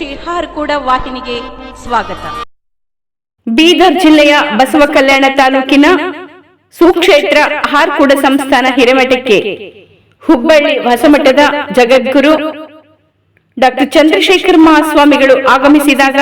ಶ್ರೀ ಹಾರ್ಕೂಡ ವಾಹಿನಿಗೆ ಸ್ವಾಗತ. ಬೀದರ್ ಜಿಲ್ಲೆಯ ಬಸವ ಕಲ್ಯಾಣ ತಾಲೂಕಿನ ಸುಕ್ಷೇತ್ರ ಹಾರ್ಕೂಡ ಸಂಸ್ಥಾನ ಹಿರೇಮಠಕ್ಕೆ ಹುಬ್ಬಳ್ಳಿ ಹೊಸಮಠದ ಜಗದ್ಗುರು ಡಾಕ್ಟರ್ ಚಂದ್ರಶೇಖರ್ ಮಹಾಸ್ವಾಮಿಗಳು ಆಗಮಿಸಿದಾಗ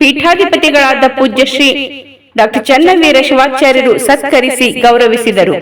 ಪೀಠಾಧಿಪತಿಗಳಾದ ಪೂಜ್ಯಶ್ರೀ ಡಾಕ್ಟರ್ ಚನ್ನವೀರ ಶಿವಾಚಾರ್ಯರು ಸತ್ಕರಿಸಿ ಗೌರವಿಸಿದರು.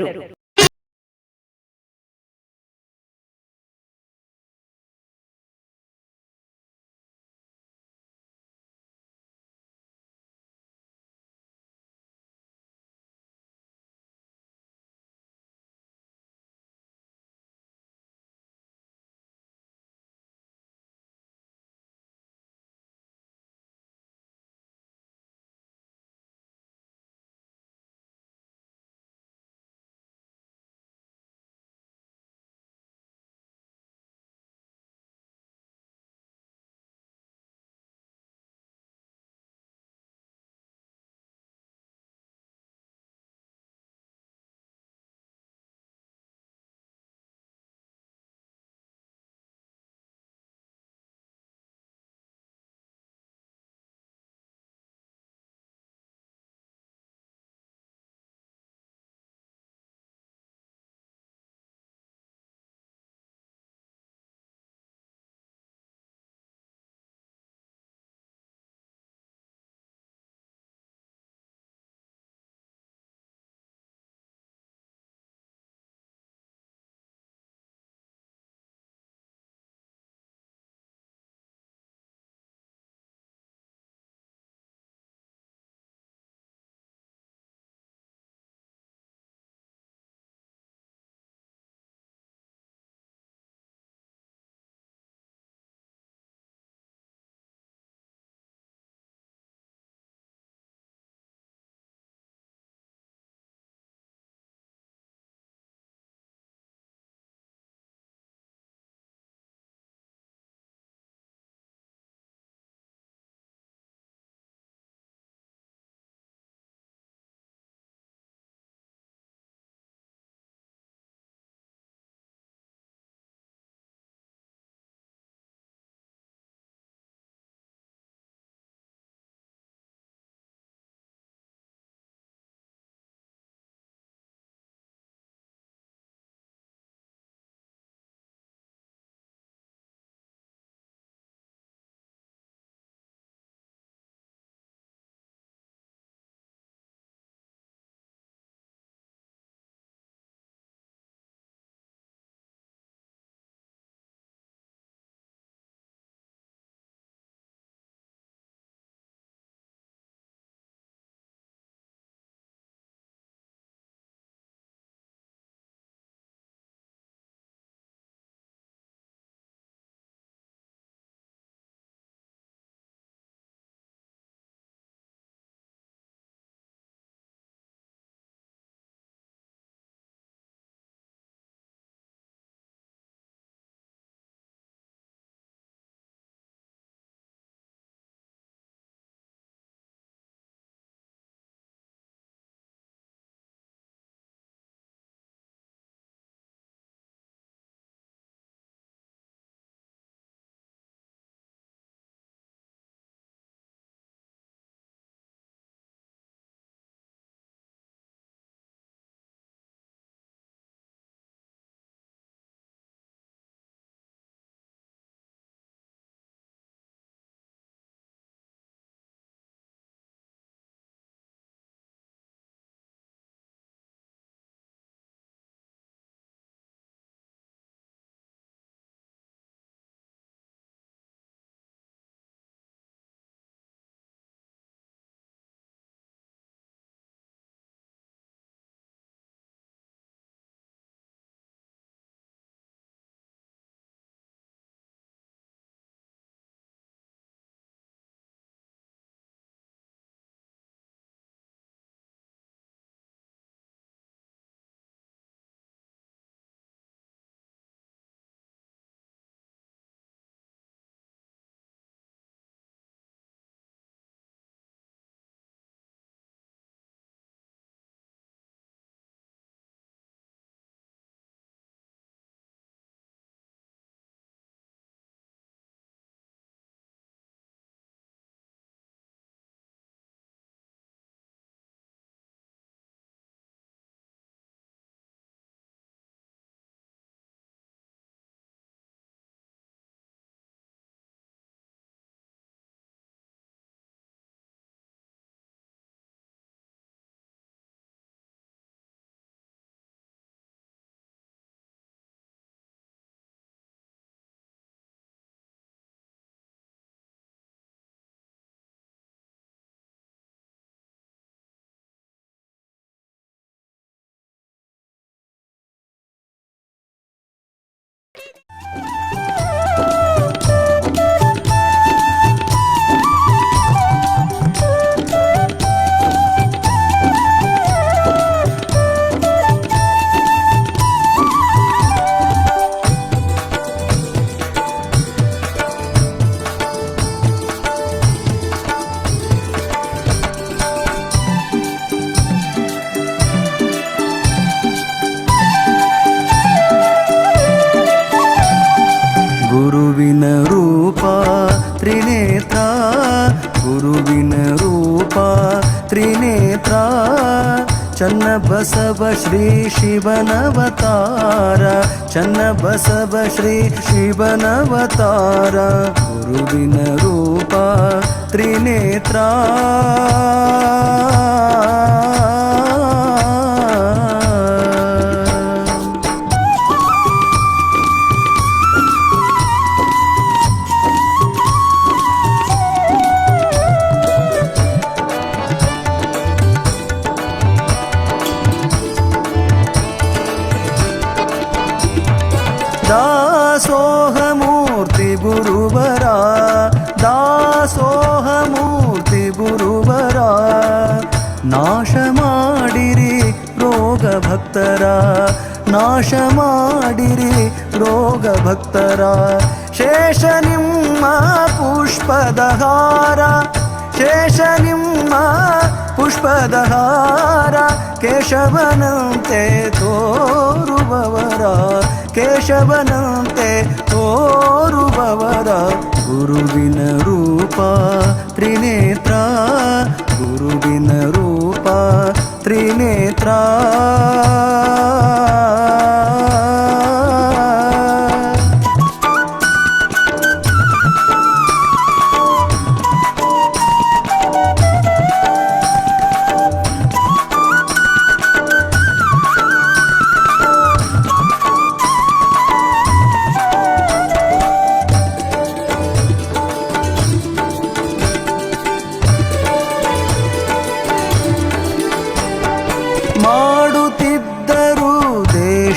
ರೂಪ ತ್ರಿನೇತ್ರ ಗುರುವಿನ ರೂಪ ತ್ರಿನೇತ್ರ ಚನ್ನ ಬಸವ ಶ್ರೀ ಶಿವನವತಾರ ಚನ್ನ ಬಸವ ಶ್ರೀ ಶಿವನವತಾರ ಗುರುವಿನ ರೂಪ ತ್ರಿನೇತ್ರ ನಾಶ ಮಾಡಿರಿ ರೋಗ ಭಕ್ತರ ಶೇಷ ನಿಮ್ಮ ಪುಷ್ಪದಹಾರ ಶೇಷ ನಿಮ್ಮ ಪುಷ್ಪದಹಾರ ಕೇಶವನಂತೆ ತೋರುವವರ. ಕೇಶವನಂತೆ ತೋರುವವರ.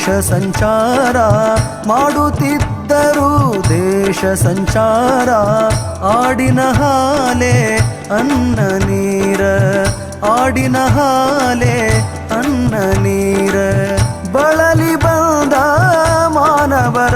ಸಂಚಾರ ಮಾಡುತ್ತಿದ್ದರು ದೇಶ ಸಂಚಾರ ಆಡಿನ ಹಾಲೆ ಅನ್ನ ನೀರ, ಆಡಿನ ಹಾಲೆ ಅನ್ನ ನೀರ. ಬಳಲಿ ಬಂದ ಮಾನವರ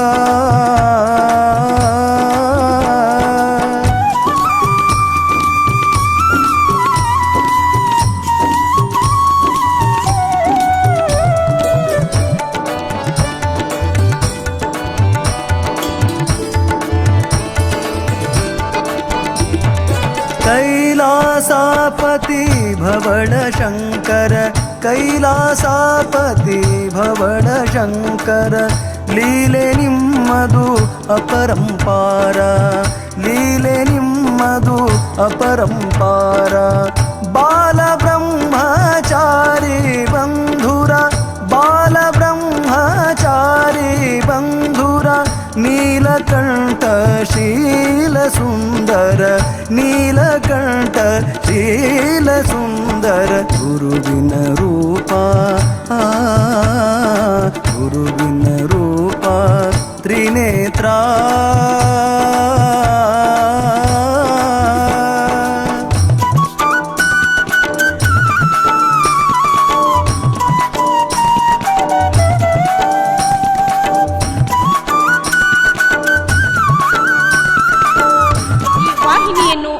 कैलासापति भवणशङ्कर कैलासापति भवणशङ्कर लीले निम्मदु अपरम्पार लीले निम्मदु अपरम्पार ಸುಂದರ ಗುರುವಿನ ರೂಪ. ಗುರುವಿನ ರೂಪ ತ್ರಿನೇತ್ರ.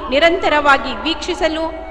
ನಿರಂತರವಾಗಿ ವೀಕ್ಷಿಸಲು